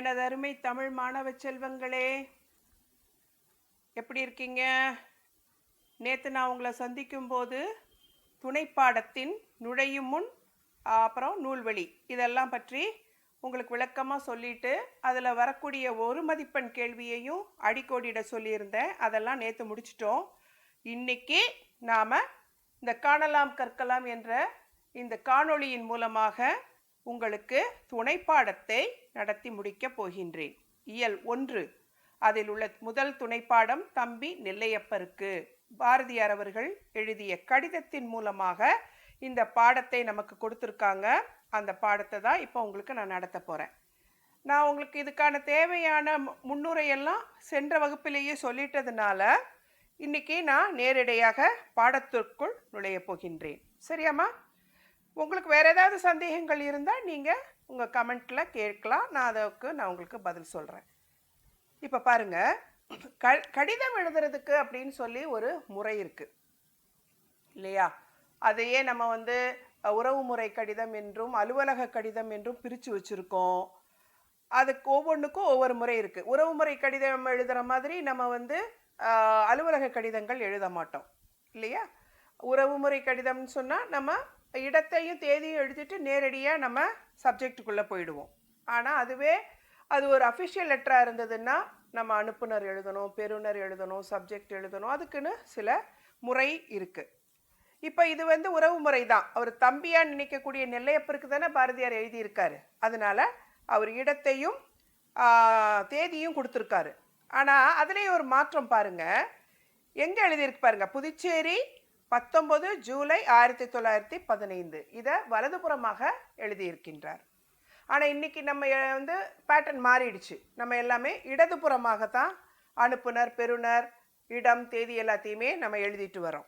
எனது அருமை தமிழ் மாணவ செல்வங்களே எப்படி இருக்கீங்க? நேற்று நான் உங்களை சந்திக்கும் போது துணைப்பாடத்தின் நுழையும் முன் அப்புறம் நூல்வழி இதெல்லாம் பற்றி உங்களுக்கு விளக்கமாக சொல்லிட்டு அதில் வரக்கூடிய ஒரு மதிப்பெண் கேள்வியையும் அடிக்கோடிட சொல்லியிருந்தேன். அதெல்லாம் நேற்று முடிச்சிட்டோம். இன்னைக்கு நாம் இந்த காணலாம் கற்கலாம் என்ற இந்த காணொளியின் மூலமாக உங்களுக்கு துணை பாடத்தை நடத்தி முடிக்கப் போகின்றேன். இயல் ஒன்று. அதில் உள்ள முதல் துணைப்பாடம் தம்பி நெல்லையப்பருக்கு. பாரதியார் அவர்கள் எழுதிய கடிதத்தின் மூலமாக இந்த பாடத்தை நமக்கு கொடுத்துருக்காங்க. அந்த பாடத்தை தான் இப்போ உங்களுக்கு நான் நடத்த போகிறேன் நான் உங்களுக்கு இதுக்கான தேவையான முன்னுரையெல்லாம் சென்ற வகுப்பிலேயே சொல்லிட்டதுனால இன்னைக்கு நான் நேரடியாக பாடத்திற்குள் நுழைய போகின்றேன். சரியாம்மா? உங்களுக்கு வேறு ஏதாவது சந்தேகங்கள் இருந்தால் நீங்கள் உங்கள் கமெண்ட்டில் கேட்கலாம். நான் அதுக்கு நான் உங்களுக்கு பதில் சொல்கிறேன் இப்போ பாருங்க. க கடிதம் எழுதுறதுக்கு அப்படின்னு சொல்லி ஒரு முறை இருக்குது இல்லையா? அதையே நம்ம வந்து உறவு உறவுமுறை கடிதம் என்றும் அலுவலக கடிதம் என்றும் பிரித்து வச்சுருக்கோம். அதுக்கு ஒவ்வொன்றுக்கும் ஒவ்வொரு முறை இருக்குது உறவுமுறை கடிதம் எழுதுகிற மாதிரி நம்ம வந்து அலுவலக கடிதங்கள் எழுத மாட்டோம். இல்லையா? உறவுமுறை கடிதம்னு சொன்னால் நம்ம இடத்தையும் தேதியும் எழுதிட்டு நேரடியாக நம்ம சப்ஜெக்டுக்குள்ளே போயிடுவோம். ஆனால் அதுவே அது ஒரு அஃபிஷியல் லெட்டராக இருந்ததுன்னா நம்ம அனுப்புனர் எழுதணும் பெறுநர் எழுதணும் சப்ஜெக்ட் எழுதணும் அதுக்குன்னு சில முறை இருக்குது இப்போ இது வந்து உறவு முறை தான். அவர் தம்பியாக நினைக்கக்கூடிய நெல்லையப்பருக்கு தானே பாரதியார் எழுதியிருக்காரு. அதனால் அவர் இடத்தையும் தேதியும் கொடுத்துருக்காரு. ஆனால் அதுலேயும் ஒரு மாற்றம் பாருங்க. எங்கே எழுதியிருக்கு பாருங்கள் புதுச்சேரி பத்தொன்பது ஜூலை ஆயிரத்தி தொள்ளாயிரத்தி பதினைந்து. இதை வலதுபுறமாக எழுதியிருக்கின்றார். ஆனால் இன்னைக்கு நம்ம வந்து பேட்டர்ன் மாறிடுச்சு. நம்ம எல்லாமே இடதுபுறமாக தான் அனுப்புனர் பெறுநர் இடம் தேதி எல்லாத்தையுமே நம்ம எழுதிட்டு வரோம்.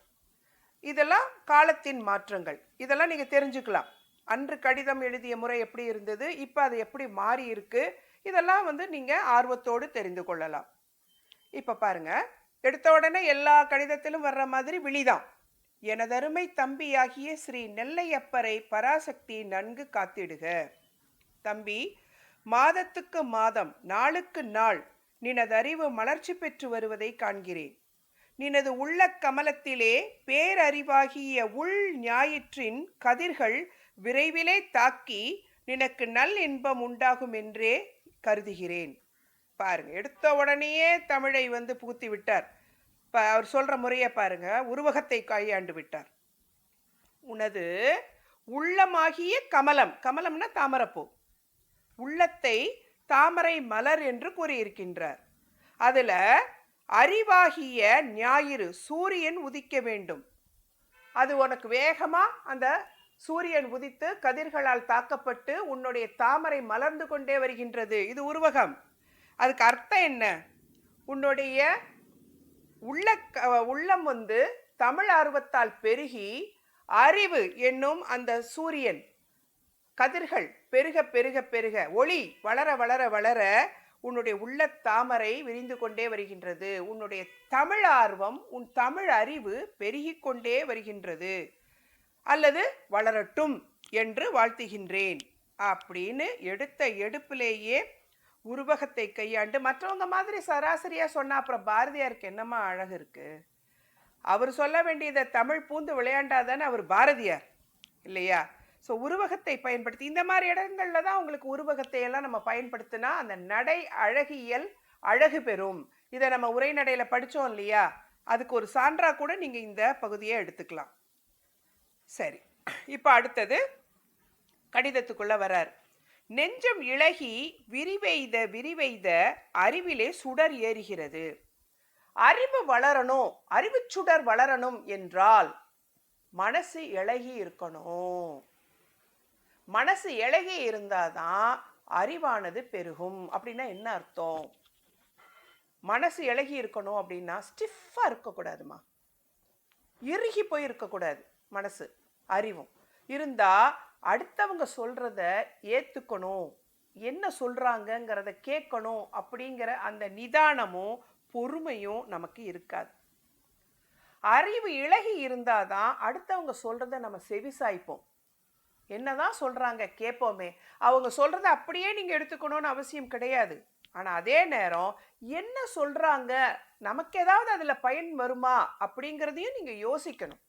இதெல்லாம் காலத்தின் மாற்றங்கள். இதெல்லாம் நீங்கள் தெரிஞ்சுக்கலாம். அன்று கடிதம் எழுதிய முறை எப்படி இருந்தது இப்போ அது எப்படி மாறி இருக்கு இதெல்லாம் வந்து நீங்கள் ஆர்வத்தோடு தெரிந்து கொள்ளலாம். இப்போ பாருங்க எடுத்த உடனே எல்லா கடிதத்திலும் வர்ற மாதிரி விழிதான். எனதருமை தம்பியாகிய ஸ்ரீ நெல்லையப்பரை பராசக்தி நன்கு காத்திடுக. தம்பி மாதத்துக்கு மாதம் நாளுக்கு நாள் நினதறிவு மலர்ச்சி பெற்று வருவதை காண்கிறேன். நினது உள்ள கமலத்திலே பேரறிவாகிய உள் ஞாயிற்றின் கதிர்கள் விரைவிலே தாக்கி நினக்கு நல் இன்பம் உண்டாகும் என்றே கருதுகிறேன். பாருங்க எடுத்த உடனேயே தமிழை வந்து புகுத்தி விட்டார். இப்போ அவர் சொல்கிற முறையை பாருங்க. உருவகத்தை கையாண்டு விட்டார். உனது உள்ளமாகிய கமலம் கமலம்னா தாமரப்பூ. உள்ளத்தை தாமரை மலர் என்று கூறியிருக்கின்றார். அதில் அறிவாகிய ஞாயிறு சூரியன் உதிக்க வேண்டும். அது உனக்கு வேகமாக அந்த சூரியன் உதித்து கதிர்களால் தாக்கப்பட்டு உன்னுடைய தாமரை மலர்ந்து கொண்டே வருகின்றது. இது உருவகம். அதுக்கு அர்த்தம் என்ன? உன்னுடைய உள்ள க- உள்ளம் வந்து தமிழ் ஆர்வத்தால் பெருகி அறிவு என்னும் அந்த சூரியன் கதிர்கள் பெருக பெருக பெருக ஒளி வளர வளர வளர உன்னுடைய உள்ள தாமரை விரிந்து கொண்டே வருகின்றது. உன்னுடைய தமிழ் ஆர்வம் உன் தமிழ் அறிவு பெருகிக் கொண்டே வருகின்றது. அல்லது வளரட்டும் என்று வாழ்த்துகின்றேன். அப்படின்னு எடுத்த எடுப்பிலேயே உருவகத்தை கையாண்டு மற்றவங்க மாதிரி சராசரியாக சொன்னால் அப்புறம் பாரதியாருக்கு என்னம்மா அழகு இருக்குது அவர் சொல்ல வேண்டியதை தமிழ் பூந்து விளையாண்டாதானே அவர் பாரதியார் இல்லையா? ஸோ உருவகத்தை பயன்படுத்தி இந்த மாதிரி இடங்களில் தான் உங்களுக்கு உருவகத்தை எல்லாம் நம்ம பயன்படுத்தினா அந்த நடை அழகியல் அழகு பெறும். இதை நம்ம உரைநடையில் படித்தோம் இல்லையா? அதுக்கு ஒரு சான்றாக கூட நீங்கள் இந்த பகுதியை எடுத்துக்கலாம். சரி. இப்போ அடுத்தது கடிதத்துக்குள்ளே வரார் நெஞ்சம் இழகி விரிவெய்த விரிவெய்த அறிவிலே சுடர் ஏறுகிறது. அறிவு வளரணும் அறிவு சுடர் வளரணும் என்றால் மனசு இழகி இருக்கணும். மனசு இழகி இருந்தாதான் அறிவானது பெருகும். அப்படின்னா என்ன அர்த்தம்? மனசு இழகி இருக்கணும் அப்படின்னா ஸ்டிஃபாக இருக்கக்கூடாதுமா. இறுகி போய் இருக்கக்கூடாது மனசு அறிவும். இருந்தால் அடுத்தவங்க சொல்கிறத ஏற்றுக்கணும் என்ன சொல்கிறாங்கங்கிறத கேட்கணும் அப்படிங்கிற அந்த நிதானமும் பொறுமையும் நமக்கு இருக்காது. அறிவு இழகி இருந்தாதான் அடுத்தவங்க சொல்கிறத நம்ம செவிசாய்ப்போம். என்னதான் சொல்கிறாங்க கேட்போமே. அவங்க சொல்கிறத அப்படியே நீங்கள் எடுத்துக்கணும்னு அவசியம் கிடையாது. ஆனால் அதே நேரம் என்ன சொல்கிறாங்க நமக்கு ஏதாவது அதில் பயன் வருமா அப்படிங்கிறதையும் நீங்கள் யோசிக்கணும்.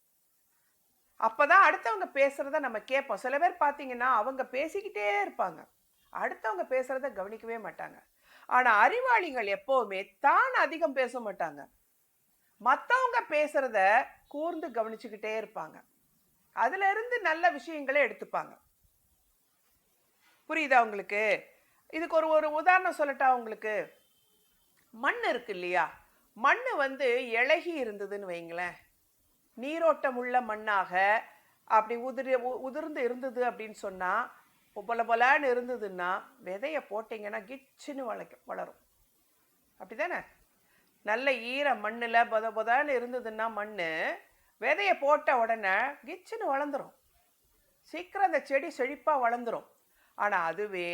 அப்பதான் அடுத்தவங்க பேசுகிறத நம்ம கேட்போம். சில பேர் பார்த்தீங்கன்னா அவங்க பேசிக்கிட்டே இருப்பாங்க. அடுத்தவங்க பேசுகிறத கவனிக்கவே மாட்டாங்க. ஆனால் அறிவாளிகள் எப்போவுமே தான் அதிகம் பேச மாட்டாங்க. மற்றவங்க பேசுகிறத கூர்ந்து கவனிச்சுக்கிட்டே இருப்பாங்க. அதுல இருந்து நல்ல விஷயங்களை எடுத்துப்பாங்க. புரியுதா உங்களுக்கு? இதுக்கு ஒரு ஒரு உதாரணம் சொல்லட்டா உங்களுக்கு? மண் இருக்கு இல்லையா? மண் வந்து இழகி இருந்ததுன்னு வைங்களேன். நீரோட்டம் உள்ள மண்ணாக அப்படி உதிர் உ- உதிர்ந்து இருந்தது அப்படின்னு சொன்னால் பொல பொலான்னு இருந்ததுன்னா விதையை போட்டிங்கன்னா கிச்சுன்னு வளைக்கும் வளரும். அப்படி தானே நல்ல ஈர மண்ணில் பொத பொதான்னு இருந்ததுன்னா மண் விதையை போட்ட உடனே கிச்சுன்னு வளர்ந்துடும் சீக்கிரம் அந்த செடி செழிப்பாக வளர்ந்துடும் ஆனால் அதுவே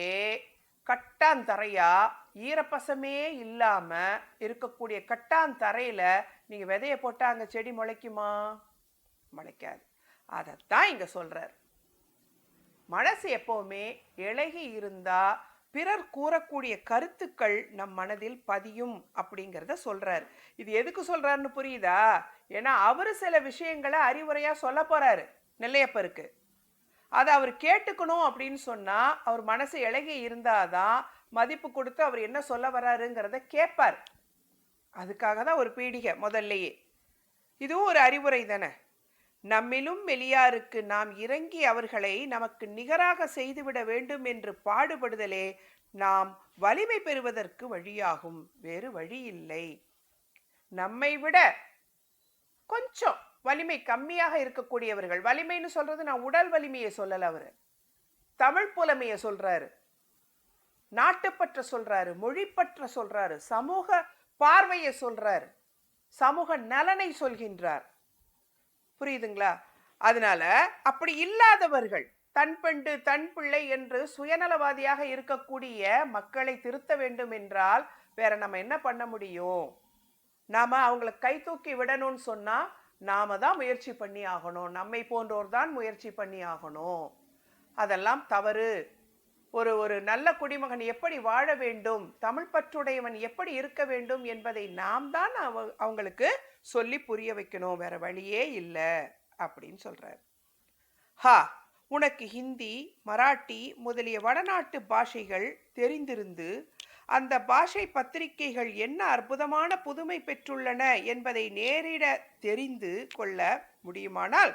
கட்டாந்தரையாக ஈரப்பசமே இல்லாமல் இருக்கக்கூடிய கட்டாந்தரையில் நீங்கள் விதைய போட்டால் அங்கே செடி முளைக்குமா? முளைக்காது. அதைத்தான் இங்கே சொல்கிறார் மனசு எப்போவுமே இழகி இருந்தால் பிறர் கூறக்கூடிய கருத்துக்கள் நம் மனதில் பதியும் அப்படிங்கிறத சொல்கிறார் இது எதுக்கு சொல்கிறாருன்னு புரியுதா? ஏன்னா அவர் சில விஷயங்களை அறிவுரையாக சொல்ல போகிறாரு நெல்லையப்பருக்கு. அதை அவர் கேட்டுக்கணும் அப்படின்னு சொன்னால் அவர் மனசு இழகி இருந்தாதான் மதிப்பு கொடுத்து அவர் என்ன சொல்ல வராருங்கிறத கேட்பார். அதுக்காக தான் ஒரு பீடிகை முதல்லையே. இதுவும் ஒரு அறிவுரை தானே? நம்மிலும் வெளியாருக்கு நாம் இறங்கி அவர்களை நமக்கு நிகராக செய்துவிட வேண்டும் என்று பாடுபடுதலே நாம் வலிமை பெறுவதற்கு வழியாகும் வேறு வழி இல்லை நம்மை விட கொஞ்சம் வலிமை கம்மியாக இருக்கக்கூடியவர்கள் வலிமைன்னு சொல்றது நான் உடல் வலிமையை சொல்லல அவர். தமிழ் புலமையை சொல்றாரு. நாட்டுப்பற்ற சொல்றாரு மொழிப்பற்ற சொல்றாரு சமூக பார்வையை சொல்கிறார் சமூக நலனை சொல்கின்றார். புரியுதுங்களா? அதனால அப்படி இல்லாதவர்கள் தன் பெண்டு தன் பிள்ளை என்று சுயநலவாதியாக இருக்கக்கூடிய மக்களை திருத்த வேண்டும் என்றால் வேற நம்ம என்ன பண்ண முடியும்? நாம் அவங்கள கை தூக்கி விடணும்னு சொன்னால் நாம தான் முயற்சி பண்ணி ஆகணும். நம்மை போன்றோர் தான் முயற்சி பண்ணி ஆகணும். அதெல்லாம் தவறு. ஒரு ஒரு நல்ல குடிமகன் எப்படி வாழ வேண்டும்? தமிழ் பற்றுடையவன் எப்படி இருக்க வேண்டும்? என்பதை நாம் தான் அவ அவங்களுக்கு சொல்லி புரிய வைக்கணும். வேற வழியே இல்லை. அப்படின்னு சொல்கிறார் ஹா உனக்கு ஹிந்தி மராட்டி முதலிய வடநாட்டு பாஷைகள் தெரிந்திருந்து அந்த பாஷை பத்திரிகைகள் என்ன அற்புதமான புதுமை பெற்றுள்ளன என்பதை நேரிட தெரிந்து கொள்ள முடியுமானால்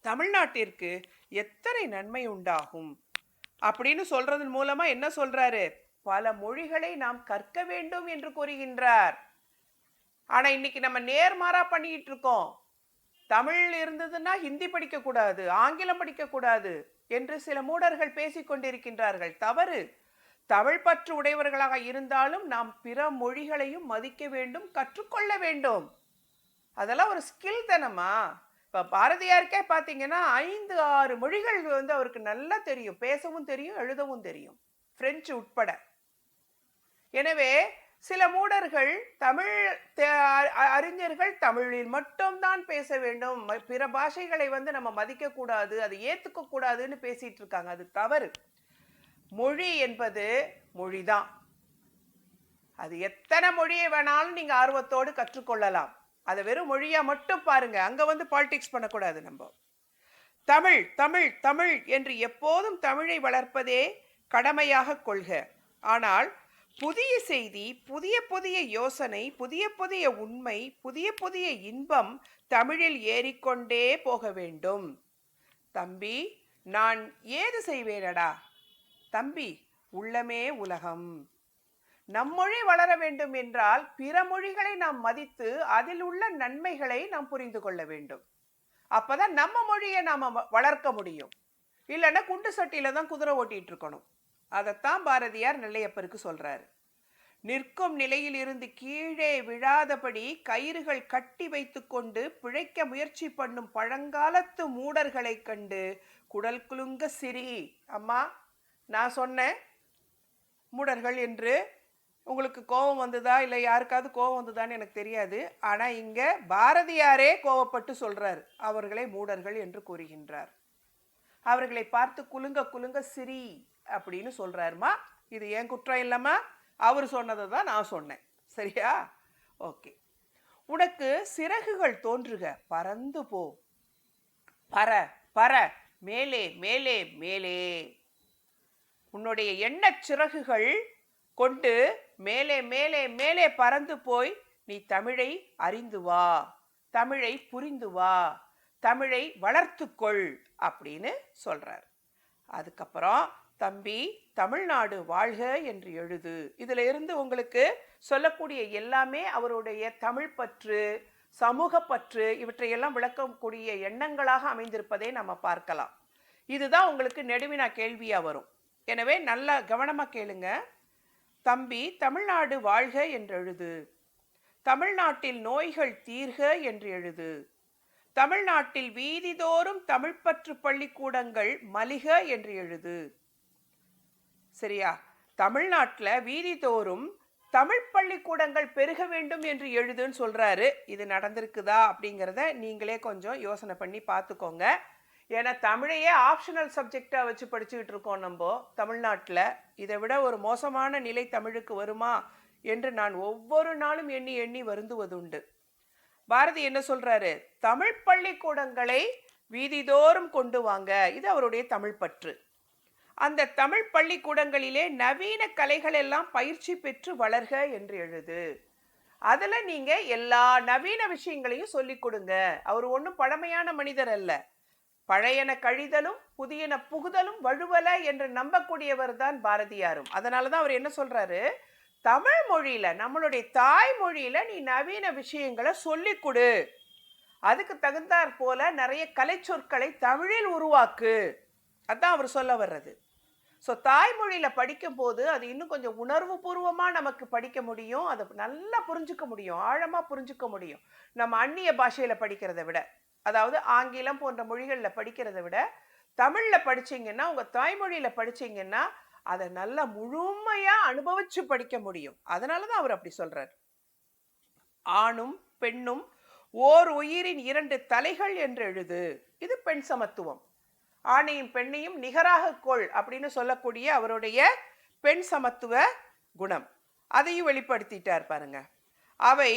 தமிழ்நாட்டிற்கு எத்தனை நன்மை உண்டாகும்? அப்படின்னு சொல்றதன் மூலமா என்ன சொல்றாரு? பல மொழிகளை நாம் கற்க வேண்டும் என்று கூறுகின்றார். ஆனா இன்னைக்கு நம்ம நேர்மாறா பண்ணிட்டு இருக்கோம். தமிழ் இருந்ததுன்னா ஹிந்தி படிக்க கூடாது ஆங்கிலம் படிக்க கூடாது என்று சில மூடர்கள் பேசிக் கொண்டிருக்கின்றார்கள். தவறு. தமிழ் பற்று உடையவர்களாக இருந்தாலும் நாம் பிற மொழிகளையும் மதிக்க வேண்டும் கற்றுக்கொள்ள வேண்டும். அதெல்லாம் ஒரு ஸ்கில் தானம்மா. இப்போ பாரதியாருக்கே பார்த்தீங்கன்னா ஐந்து ஆறு மொழிகள் வந்து அவருக்கு நல்லா தெரியும். பேசவும் தெரியும் எழுதவும் தெரியும். பிரெஞ்சு உட்பட. எனவே சில மூடர்கள் தமிழ் அ- அறிஞர்கள் தமிழில் மட்டும்தான் பேச வேண்டும். பிற பாஷைகளை வந்து நம்ம மதிக்கக்கூடாது அதை ஏத்துக்க கூடாதுன்னு பேசிட்டு இருக்காங்க. அது தவறு. மொழி என்பது மொழிதான். அது எத்தனை மொழியை வேணாலும் நீங்கள் ஆர்வத்தோடு கற்றுக்கொள்ளலாம். அதை வெறும் மொழியாக மட்டும் பாருங்க. அங்கே வந்து பாலிடிக்ஸ் பண்ணக்கூடாது நம்ம. தமிழ் தமிழ் தமிழ் என்று எப்போதும் தமிழை வளர்ப்பதே கடமையாக கொள்க. ஆனால் புதிய செய்தி புதிய புதிய யோசனை புதிய புதிய உண்மை புதிய புதிய இன்பம் தமிழில் ஏறிக்கொண்டே போக வேண்டும். தம்பி நான் ஏது செய்வேனடா? தம்பி உள்ளமே உலகம். நம் மொழி வளர வேண்டும் என்றால் பிற மொழிகளை நாம் மதித்து அதில் உள்ள நன்மைகளை நாம் புரிந்து கொள்ள வேண்டும். அப்பதான் நம்ம மொழியை நாம வ- வளர்க்க முடியும். இல்லைன்னா குண்டு சட்டியில தான் குதிரை ஓட்டிட்டு இருக்கணும். அதைத்தான் பாரதியார் நெல்லையப்பருக்கு சொல்றாரு. நிற்கும் நிலையில் இருந்து கீழே விழாதபடி கயிறுகள் கட்டி வைத்துக்கொண்டு பிழைக்க முயற்சி பண்ணும் பழங்காலத்து மூடர்களைக் கண்டு குடல் குலுங்க சிரி. அம்மா நான் சொன்னேன் மூடர்கள் என்று உங்களுக்கு கோபம் வந்ததா இல்லை யாருக்காவது கோபம் வந்ததான்னு எனக்கு தெரியாது. ஆனால் இங்கே பாரதியாரே கோவப்பட்டு சொல்கிறார் அவர்களை மூடர்கள் என்று கூறுகின்றார். அவர்களை பார்த்து குலுங்க குலுங்க சிரி அப்படின்னு சொல்கிறாருமா இது ஏன் குற்றம் இல்லைம்மா? அவர் சொன்னதை தான் நான் சொன்னேன். சரியா? ஓகே. உனக்கு சிறகுகள் தோன்றுக பறந்து போ. பற பற மேலே மேலே மேலே. உன்னுடைய எண்ணச் சிறகுகள் கொண்டு மேலே மேலே மேலே பறந்து போய் நீ தமிழை அறிந்து வா தமிழை புரிந்து வா தமிழை வளர்த்துக்கொள் அப்படின்னு சொல்றார். அதுக்கப்புறம் தம்பி தமிழ்நாடு வாழ்க என்று எழுது. இதுல இருந்து உங்களுக்கு சொல்லக்கூடிய எல்லாமே அவருடைய தமிழ் பற்று சமூக பற்று இவற்றையெல்லாம் விளக்கக்கூடிய எண்ணங்களாக அமைந்திருப்பதை நம்ம பார்க்கலாம். இதுதான் உங்களுக்கு நெடுவினா கேள்வியாக வரும். எனவே நல்லா கவனமாக கேளுங்க. தம்பி தமிழ்நாடு வாழ்க என்றெழுது. தமிழ்நாட்டில் நோய்கள் தீர்க என்று எழுது தமிழ்நாட்டில் வீதிதோறும் தமிழ்ப்பற்று பள்ளிக்கூடங்கள் மலிக என்று எழுது சரியா? தமிழ்நாட்டில் வீதிதோறும் தமிழ் பள்ளிக்கூடங்கள் பெருக வேண்டும் என்று எழுதுன்னு சொல்கிறாரு இது நடந்திருக்குதா அப்படிங்கிறத நீங்களே கொஞ்சம் யோசனை பண்ணி பார்த்துக்கோங்க. ஏன்னா தமிழையே ஆப்ஷனல் சப்ஜெக்டாக வச்சு படிச்சுக்கிட்டு இருக்கோம் நம்ம தமிழ்நாட்டில். இதை விட ஒரு மோசமான நிலை தமிழுக்கு வருமா என்று நான் ஒவ்வொரு நாளும் எண்ணி எண்ணி வருந்துவதுண்டு. பாரதி என்ன சொல்கிறாரு தமிழ் பள்ளிக்கூடங்களை வீதிதோறும் கொண்டு வாங்க. இது அவருடைய தமிழ் பற்று. அந்த தமிழ் பள்ளிக்கூடங்களிலே நவீன கலைகள் எல்லாம் பயிற்சி பெற்று வளர்க என்று எழுது. அதில் நீங்கள் எல்லா நவீன விஷயங்களையும் சொல்லிக் கொடுங்க. அவர் ஒன்றும் பழமையான மனிதர் அல்ல. பழையன கழிதலும் புதியன புகுதலும் வழுவல என்று நம்பக்கூடியவர் தான் பாரதியாரும். அதனால தான் அவர் என்ன சொல்றாரு? தமிழ் மொழியில நம்மளுடைய தாய்மொழியில நீ நவீன விஷயங்களை சொல்லிக் கொடு. அதுக்கு தகுந்தாற் போல நிறைய கலைச்சொற்களை தமிழில் உருவாக்கு. அதான் அவர் சொல்ல வர்றது. ஸோ தாய்மொழியில் படிக்கும்போது அது இன்னும் கொஞ்சம் உணர்வு பூர்வமாக நமக்கு படிக்க முடியும். அதை நல்லா புரிஞ்சுக்க முடியும். ஆழமாக புரிஞ்சுக்க முடியும். நம்ம அந்நிய பாஷையில் படிக்கிறத விட. அதாவது ஆங்கிலம் போன்ற மொழிகளில் படிக்கிறத விட தமிழில் படிச்சிங்கன்னா உங்கள் தாய்மொழியில் படிச்சிங்கன்னா அதை நல்லா முழுமையாக அனுபவிச்சு படிக்க முடியும். அதனால தான் அவர் அப்படி சொல்கிறார் ஆணும் பெண்ணும் ஓர் உயிரின் இரண்டு தலைகள் என்று எழுது. இது பெண் சமத்துவம். ஆணையும் பெண்ணையும் நிகராக கொள் அப்படின்னு சொல்லக்கூடிய அவருடைய பெண் சமத்துவ குணம். அதையும் வெளிப்படுத்திட்டார் பாருங்க. அவை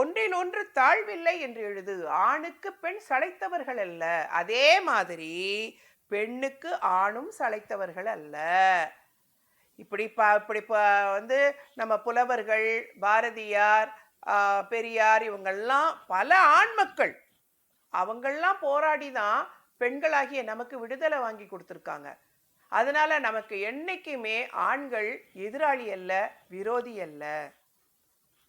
ஒன்றில் ஒன்று தாழ்வில்லை என்று எழுது. ஆணுக்கு பெண் சளைத்தவர்கள் அல்ல. அதே மாதிரி பெண்ணுக்கு ஆணும் சளைத்தவர்கள் அல்ல. இப்படி ப இப்படி ப வந்து நம்ம புலவர்கள் பாரதியார் பெரியார் இவங்கெல்லாம் பல ஆண்மக்கள் அவங்கள்லாம் போராடி தான் பெண்களாகிய நமக்கு விடுதலை வாங்கி கொடுத்துருக்காங்க. அதனால் நமக்கு என்னைக்குமே ஆண்கள் எதிராளி அல்ல விரோதி அல்ல.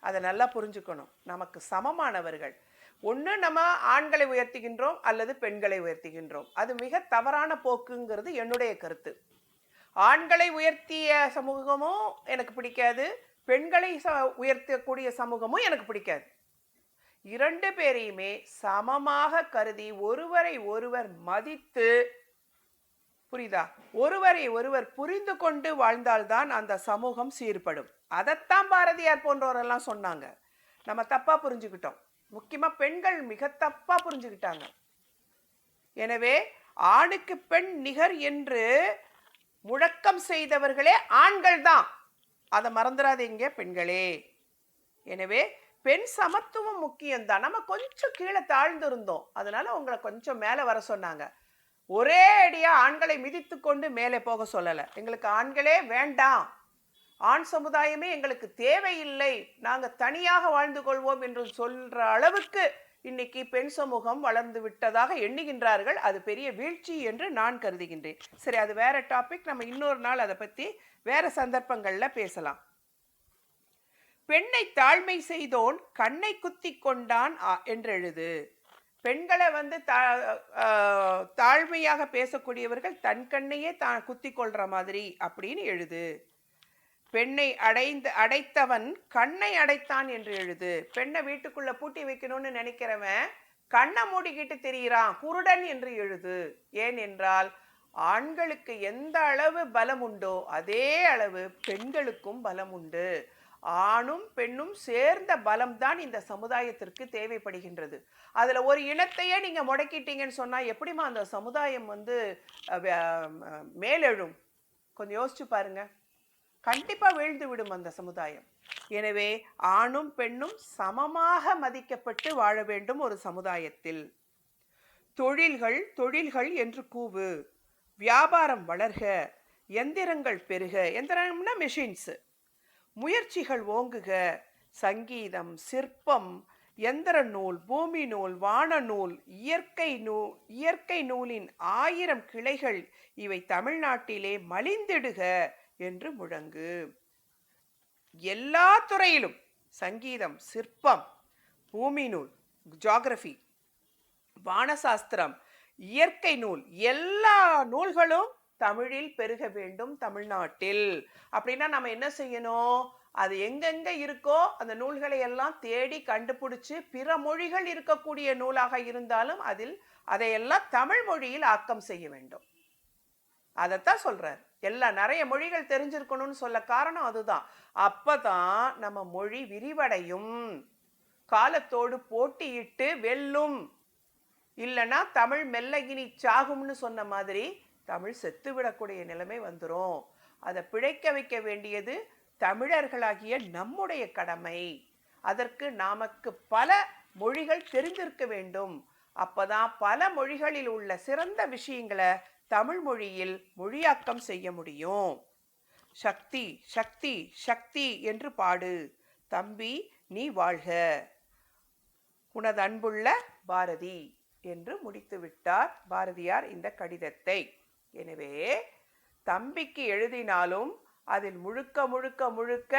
அதை நல்லா புரிஞ்சுக்கணும். நமக்கு சமமானவர்கள். ஒன்று நம்ம ஆண்களை உயர்த்துகின்றோம் அல்லது பெண்களை உயர்த்துகின்றோம். அது மிக தவறான போக்குங்கிறது என்னுடைய கருத்து. ஆண்களை உயர்த்திய சமூகமும் எனக்கு பிடிக்காது. பெண்களை ச உயர்த்தக்கூடிய சமூகமும் எனக்கு பிடிக்காது. இரண்டு பேரையுமே சமமாக கருதி ஒருவரை ஒருவர் மதித்து புரியுதா? ஒருவரை ஒருவர் புரிந்து கொண்டு வாழ்ந்தால்தான் அந்த சமூகம் சீர்படும். அதைத்தான் பாரதியார் போன்றவரெல்லாம் சொன்னாங்க. நம்ம தப்பாக புரிஞ்சுக்கிட்டோம். முக்கியமாக பெண்கள் மிக தப்பாக புரிஞ்சுக்கிட்டாங்க. எனவே ஆணுக்கு பெண் நிகர் என்று முழக்கம் செய்தவர்களே ஆண்கள் தான். அதை மறந்துடாதீங்க பெண்களே. எனவே பெண் சமத்துவம் முக்கியம்தான். நம்ம கொஞ்சம் கீழே தாழ்ந்து இருந்தோம் அதனால உங்களை கொஞ்சம் மேலே வர சொன்னாங்க. ஒரே அடியாக ஆண்களை மிதித்து கொண்டு மேலே போக சொல்லலை. எங்களுக்கு ஆண்களே வேண்டாம். ஆண் சமுதாயமே எங்களுக்கு தேவையில்லை. நாங்கள் தனியாக வாழ்ந்து கொள்வோம் என்று சொல்ற அளவுக்கு இன்னைக்கு பெண் சமூகம் வளர்ந்து விட்டதாக எண்ணுகின்றார்கள். அது பெரிய வீழ்ச்சி என்று நான் கருதுகின்றேன். சரி அது வேற டாபிக் நம்ம இன்னொரு நாள் அதை பத்தி வேற சந்தர்ப்பங்கள்ல பேசலாம். பெண்ணை தாழ்மை செய்தோன் கண்ணை குத்தி கொண்டான் என்றெழுது பெண்களை வந்து தா- தாழ்மையாக பேசக்கூடியவர்கள் தன் கண்ணையே தான் குத்தி கொள்ற மாதிரி அப்படின்னு எழுது. பெண்ணை அடைந்து அடைத்தவன் கண்ணை அடைத்தான் என்று எழுது. பெண்ணை வீட்டுக்குள்ள பூட்டி வைக்கணும்னு நினைக்கிறவன் கண்ணை மூடிக்கிட்டு தெரியிறான். குருடன் என்று எழுது. ஏன் என்றால் ஆண்களுக்கு எந்த அளவு பலம் உண்டோ அதே அளவு பெண்களுக்கும் பலம் உண்டு. ஆணும் பெண்ணும் சேர்ந்த பலம்தான் இந்த சமுதாயத்திற்கு தேவைப்படுகின்றது. அதில் ஒரு இனத்தையே நீங்கள் முடக்கிட்டீங்கன்னு சொன்னால் எப்படிம்மா அந்த சமுதாயம் வந்து மேலெழும்? கொஞ்சம் யோசிச்சு பாருங்கள் கண்டிப்பாக வீழ்ந்து விடும் அந்த சமுதாயம். எனவே ஆணும் பெண்ணும் சமமாக மதிக்கப்பட்டு வாழ வேண்டும் ஒரு சமுதாயத்தில். தொழில்கள் தொழில்கள் என்று கூவு. வியாபாரம் வளர்க. எந்திரங்கள் பெருக. எந்திரம்னா மெஷின்ஸு முயற்சிகள் ஓங்குக. சங்கீதம் சிற்பம் எந்திர நூல் பூமி நூல் வான நூல் இயற்கை நூ இயற்கை நூலின் ஆயிரம் கிளைகள் இவை தமிழ்நாட்டிலே மலிந்திடுக. என்று முழங்கு. எல்லா துறையிலும் சங்கீதம் சிற்பம் பூமி நூல் ஜியாகிரபி வானசாஸ்திரம் இயற்கை நூல் எல்லா நூல்களும் தமிழில் பெருக வேண்டும் தமிழ்நாட்டில். அப்படின்னா நம்ம என்ன செய்யணும்? அது எங்கெங்க இருக்கோ அந்த நூல்களை எல்லாம் தேடி கண்டுபிடிச்சு பிற மொழிகள் இருக்கக்கூடிய நூலாக இருந்தாலும் அதில் அதையெல்லாம் தமிழ் மொழியில் ஆக்கம் செய்ய வேண்டும். அதைத்தான் சொல்றாரு. எல்லாம் நிறைய மொழிகள் தெரிஞ்சிருக்கணும்னு சொல்ல காரணம் அதுதான். அப்பதான் நம்ம மொழி விரிவடையும். காலத்தோடு போட்டியிட்டு வெல்லும். இல்லைன்னா தமிழ் மெல்லகினி சாகும்னு சொன்ன மாதிரி தமிழ் செத்து விடக்கூடிய நிலைமை வந்துடும் அதை பிழைக்க வைக்க வேண்டியது தமிழர்களாகிய நம்முடைய கடமை. அதற்கு நமக்கு பல மொழிகள் தெரிந்திருக்க வேண்டும். அப்போதான் பல மொழிகளில் உள்ள சிறந்த விஷயங்களை தமிழ் மொழியில் மொழியாக்கம் செய்ய முடியும். சக்தி சக்தி சக்தி என்று பாடு. தம்பி நீ வாழ்க. உனது அன்புள்ள பாரதி என்று முடித்து விட்டார் பாரதியார் இந்த கடிதத்தை. எனவே தம்பிக்கு எழுதினாலும் அதில் முழுக்க முழுக்க முழுக்க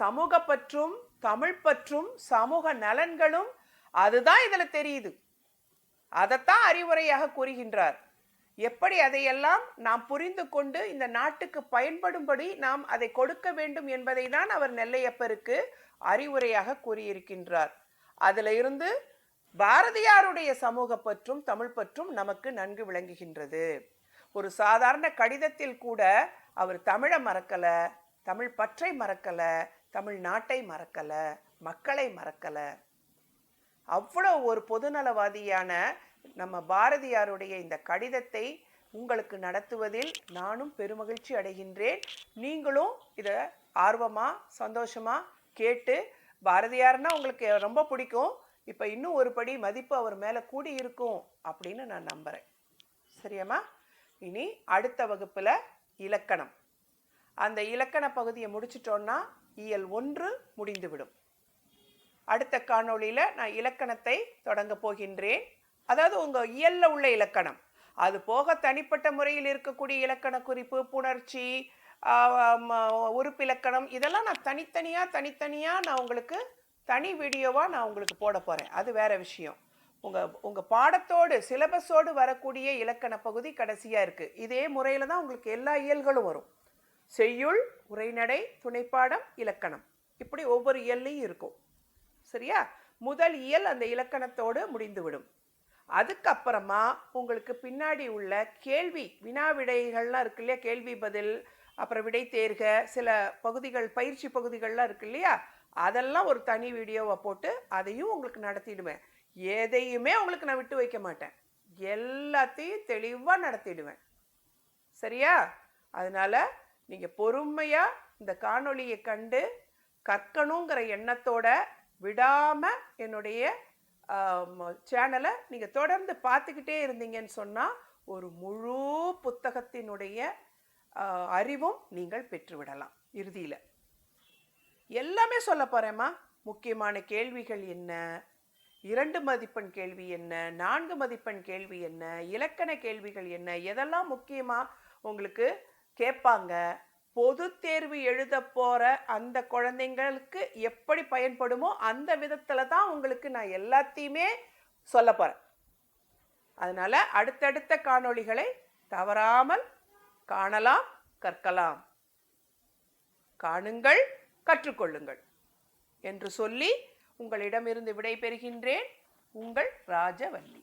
சமூக பற்றும் தமிழ் பற்றும் சமூக நலன்களும் அதுதான் இதில் தெரியுது. அதைத்தான் அறிவுரையாக கூறுகின்றார். எப்படி அதையெல்லாம் நாம் புரிந்து கொண்டு இந்த நாட்டுக்கு பயன்படும்படி நாம் அதை கொடுக்க வேண்டும் என்பதை தான் அவர் நெல்லையப்பருக்கு அறிவுரையாக கூறியிருக்கின்றார். அதில் இருந்து பாரதியாருடைய சமூக பற்றும் தமிழ் பற்றும் நமக்கு நன்கு விளங்குகின்றது. ஒரு சாதாரண கடிதத்தில் கூட அவர் தமிழை மறக்கல தமிழ் பற்றை மறக்கல தமிழ் நாட்டை மறக்கல மக்களை மறக்கல அவ்வளோ ஒரு பொதுநலவாதியான நம்ம பாரதியாருடைய இந்த கடிதத்தை உங்களுக்கு நடத்துவதில் நானும் பெருமகிழ்ச்சி அடைகின்றேன். நீங்களும் இதை ஆர்வமாக சந்தோஷமாக கேட்டு பாரதியார்னா உங்களுக்கு ரொம்ப பிடிக்கும். இப்போ இன்னும் ஒரு படி மதிப்பு அவர் மேலே கூடி இருக்கும் அப்படின்னு நான் நம்புகிறேன் சரியாம்மா? இனி அடுத்த வகுப்பில் இலக்கணம். அந்த இலக்கண பகுதியை முடிச்சிட்டோன்னா இயல் ஒன்று முடிந்துவிடும். அடுத்த காணொளியில் நான் இலக்கணத்தை தொடங்க போகின்றேன். அதாவது உங்கள் இயல்ல உள்ள இலக்கணம். அது போக தனிப்பட்ட முறையில் இருக்கக்கூடிய இலக்கண குறிப்பு புணர்ச்சி உறுப்பிலக்கணம் இதெல்லாம் நான் தனித்தனியாக தனித்தனியாக நான் உங்களுக்கு தனி வீடியோவாக நான் உங்களுக்கு போட போகிறேன் அது வேற விஷயம். உங்கள் உங்கள் பாடத்தோடு சிலபஸோடு வரக்கூடிய இலக்கண பகுதி கடைசியாக இருக்குது இதே முறையில் தான் உங்களுக்கு எல்லா இயல்களும் வரும். செய்யுள் உரைநடை துணைப்பாடம் இலக்கணம். இப்படி ஒவ்வொரு இயல்லையும் இருக்கும். சரியா? முதல் இயல் அந்த இலக்கணத்தோடு முடிந்துவிடும். அதுக்கப்புறமா உங்களுக்கு பின்னாடி உள்ள கேள்வி வினா விடைகள்லாம் இருக்கு இல்லையா? கேள்வி பதில் அப்புறம் விடை தேர்க சில பகுதிகள் பயிற்சி பகுதிகள்லாம் இருக்கு இல்லையா? அதெல்லாம் ஒரு தனி வீடியோவை போட்டு அதையும் உங்களுக்கு நடத்திடுவேன். எதையுமே உங்களுக்கு நான் விட்டு வைக்க மாட்டேன். எல்லாத்தையும் தெளிவாக நடத்திடுவேன். சரியா? அதனால் நீங்கள் பொறுமையாக இந்த காணொளியை கண்டு கற்கணுங்கிற எண்ணத்தோட விடாமல் என்னுடைய சேனலை நீங்கள் தொடர்ந்து பார்த்துக்கிட்டே இருந்தீங்கன்னு சொன்னால் ஒரு முழு புத்தகத்தினுடைய அறிவும் நீங்கள் பெற்றுவிடலாம் இறுதியில். எல்லாமே சொல்ல போகிறேம்மா முக்கியமான கேள்விகள் என்ன? இரண்டு மதிப்பெண் கேள்வி என்ன? நான்கு மதிப்பெண் கேள்வி என்ன? இலக்கண கேள்விகள் என்ன? எதெல்லாம் முக்கியமாக உங்களுக்கு கேட்பாங்க? பொது தேர்வு எழுத போகிற அந்த குழந்தைங்களுக்கு எப்படி பயன்படுமோ அந்த விதத்தில் தான் உங்களுக்கு நான் எல்லாத்தையுமே சொல்ல போகிறேன் அதனால் அடுத்தடுத்த காணொளிகளை தவறாமல் காணலாம் கற்கலாம். காணுங்கள் கற்றுக்கொள்ளுங்கள் என்று சொல்லி உங்களிடமிருந்து விடைபெறுகின்றேன். உங்கள் ராஜவல்லி.